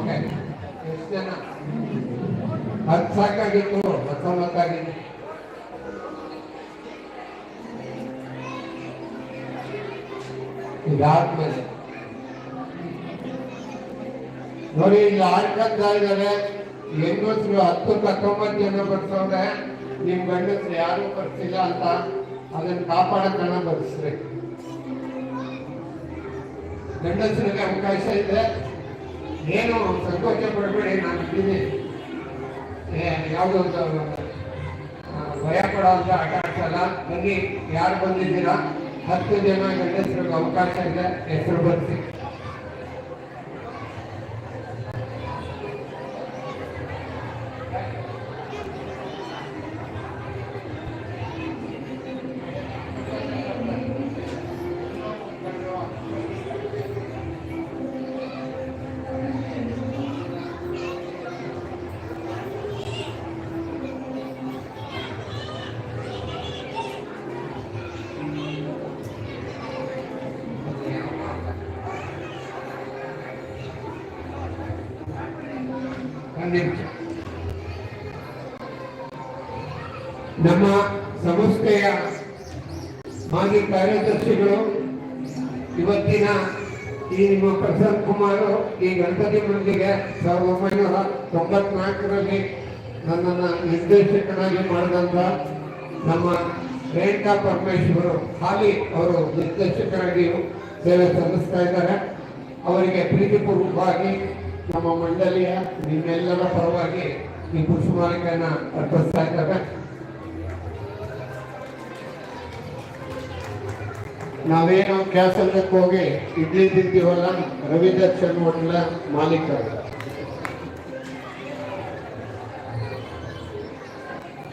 Okay. ಎಷ್ಟು ಜನ ಹತ್ತು ಸಾಕಾಗಿತ್ತು ಹತ್ತೊಂಬತ್ತಾಗಿತ್ತು ಇದಾದ್ಮೇಲೆ. ನೋಡಿ, ಇಲ್ಲಿ ಆಡ್ಕೊಂತ ಇದ್ದಾರೆ. ಹೆಂಗಸರು ಹತ್ತು ಹತ್ತೊಂಬತ್ತು ಜನ ಬರ್ಸವ್ರೆ ನಿಮ್ ಗಂಡಸ್ರು ಯಾರು ಬರ್ತಿಲ್ಲ ಅಂತ ಅದನ್ನ ಕಾಪಾಡಕ್ಕಣ ಬರ್ಸ್ರಿ. ಗಂಡಸರಿಗೆ ಅವಕಾಶ ಇದೆ. ಏನು ಸಂಕೋಚ ಪಡಬೇಡಿ ನಾನು ಇದ್ದೀನಿ. ಯಾವುದೋ ಒಂದು ಭಯ ಪಡೋ ಅಂತ ಆಟ ಆಡ್ಸಲ್ಲ. ಬನ್ನಿ, ಯಾರು ಬಂದಿದ್ದೀರಾ? ಹತ್ತು ಜನ ಗಂಡಸರಿಗೆ ಅವಕಾಶ ಇದೆ, ಹೆಸರು ಬರ್ಸಿ ನಮ್ಮ ಸಂಸ್ಥೆಯ ಮಾಜಿ ಕಾರ್ಯದರ್ಶಿಗಳು ಇವತ್ತಿನ ಈ ನಿಮ್ಮ ಪ್ರಸಾದ್ ಕುಮಾರ್ ಈ ಗಣಪತಿ ಮಂದಿಗೆ ಸಾವಿರದ ಒಂಬೈನೂರ ತೊಂಬತ್ನಾಲ್ಕರಲ್ಲಿ ನನ್ನನ್ನು ನಿರ್ದೇಶಕನಾಗಿ ಮಾಡಿದಂತ ನಮ್ಮ ರೇಣುಕಾ ಪರಮೇಶ್ವರು, ಹಾಲಿ ಅವರು ನಿರ್ದೇಶಕರಾಗಿಯೂ ಸೇವೆ ಸಲ್ಲಿಸ್ತಾ ಇದ್ದಾರೆ. ಅವರಿಗೆ ಪ್ರೀತಿಪೂರ್ವಕವಾಗಿ ನಮ್ಮ ಮಂಡಳಿಯ ನಿಮ್ಮೆಲ್ಲರ ಪರವಾಗಿ ಈ ಪುಷ್ಪಮಾಲಿಕೆಯನ್ನ ಅರ್ಪಿಸ್ತಾ ಇದ್ದಾರೆ ನಾವೇನು ಕ್ಯಾಸಲ್ದಕ್ಕೆ ಹೋಗಿ ಇಡ್ಲಿ ತಿಂತೀವಲ್ಲ ರವಿ ದರ್ಶನ್ ಹೋಟ್ಲ ಮಾಲೀಕರು.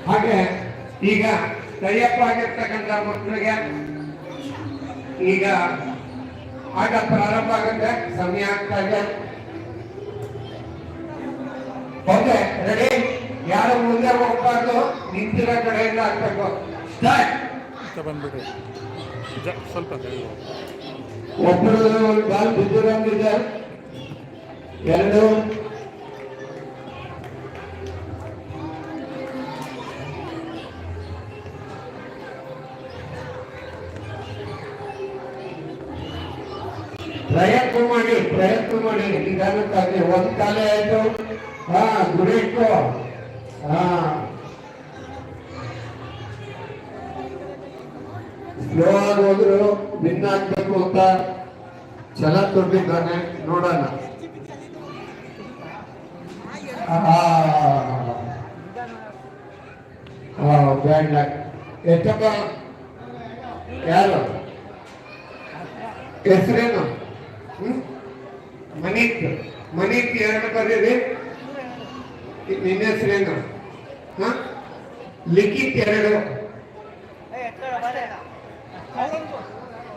ಹಾಗೆ ಈಗ ತಯ್ಯಪ್ಪ ಆಗಿರ್ತಕ್ಕಂಥ ಮಕ್ಕಳಿಗೆ ಈಗ ಆಟ ಪ್ರಾರಂಭ ಆಗುತ್ತೆ, ಸಮಯ ಆಗ್ತಾ ಇದೆ. ಓಕೆ ರೆಡಿ ಯಾರು ಮುಂದೆ ಹೋಗ್ಬಾರ್ದು ನಿಂತಿರೋ ಕಡೆಯಿಂದ ಆಗ್ಬೇಕು. ಸ್ಟಾರ್ಟ್ ಅಂತ ಬಂದ್ಬಿಡಿ. ಜ ಸ್ವಲ್ಪ ಒಬ್ಬರು ಕಾಲ್ ಬಿದ್ದಿರೋಂಗಿದೆ. ಎರಡು. ಪ್ರಯತ್ನ ಮಾಡಿ ಪ್ರಯತ್ನ ಮಾಡಿ. ನಿಧಾನಕ್ಕಾಗಿ. ಒಂದು ಕಾಲೇ ಆಯ್ತು. ಹಾ ಗುರಿ ಇಟ್ಟು ಹಾ. ಸ್ಲೋ ಆಗಿ ಹೋದ್ರು ಭಿನ್ನ ಆಗ್ಬೇಕು ಅಂತ ಛಲ ತೊಟ್ಟಿದ್ದಾನೆ ನೋಡೋಣ. ಬ್ಯಾಡ್ ಲಕ್ ಎಷ್ಟಪ್ಪ ಯಾರು? ಹೆಸರೇನು? ಮನೀತ್. ಮನೀತ್ ಎರಡು ಬರೀರಿ ನಿನ್ನ ಹೆಸರೇನು ಹಾ? ಲಿಖಿತ್ ಎರಡು.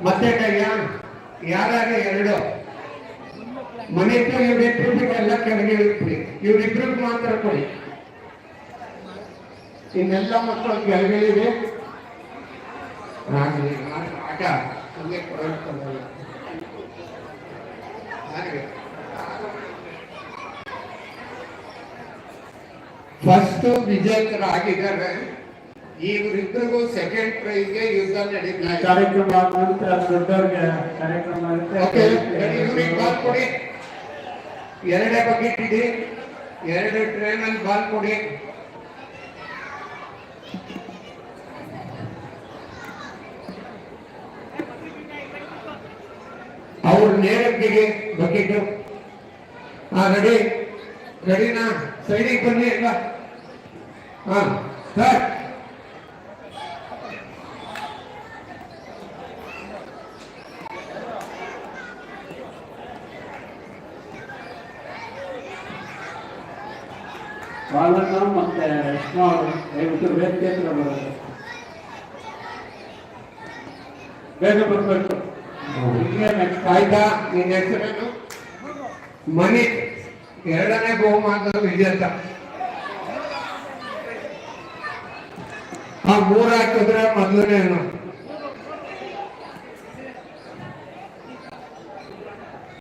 ಮತ್ತೆ ಯಾರು ಯಾರ್ಯಾರು ಎರಡು? ಮನೆ ಹತ್ರ ಎಲ್ಲ ಕೆಳಗೆ ಇವ್ ಇವ್ರಿಬ್ರಿಗೆ ಮಾತ್ರ ಕೊಡಿ. ಇನ್ನೆಲ್ಲ ಮಕ್ಕಳು ಕೆಳಗಿಳಿದೆ. ಆಟ ಹಂಗೆ. ಫಸ್ಟ್ ವಿಜೇತರಾಗಿದ್ದಾರೆ. ಇವರಿಬ್ಬರಿಗೂ ಸೆಕೆಂಡ್ ಪ್ರೈಸ್ಗೆ ಯುದ್ಧ ನಡೀತಾ ಕಾರ್ಯಕ್ರಮ ದೊಡ್ಡವ್ರಿಗೆ ಕಾರ್ಯಕ್ರಮ ಓಕೆ ಇವ್ರಿಗೆ ಬಾಲ್ ಕೊಡಿ. ಎರಡೇ ಬಕೆಟ್ ಇದೆ ಎರಡು ಟ್ರೈನಲ್ಲಿ ಬಾಲ್ ಕೊಡಿ. ಅವ್ರು ನೇರಕ್ಕೆ ಬಕೆಟ್ ಆ ರೆಡಿ ರೆಡಿನಾ ಸೈಡಿಗೆ ಬನ್ನಿ ಎಲ್ಲ ಹಾ ಸರ್ ಬಾಲಣ್ಣ ಮತ್ತೆ ಕೃಷ್ಣ ಅವರು ದಯವಿಟ್ಟು ವೇದಿಕೆ ಹತ್ರ ಬರೋದು ಬೇಗ ಬರ್ಬೇಕು. ಆಯ್ತಾ? ನಿನ್ನ ಹೆಸರೇನು? ಮನಿ. ಎರಡನೇ ಬಹುಮಾನದ ವಿಜೇತ. ಆ ಮೂರ್ ಹಾಕಿದ್ರೆ ಮೊದಲನೇನು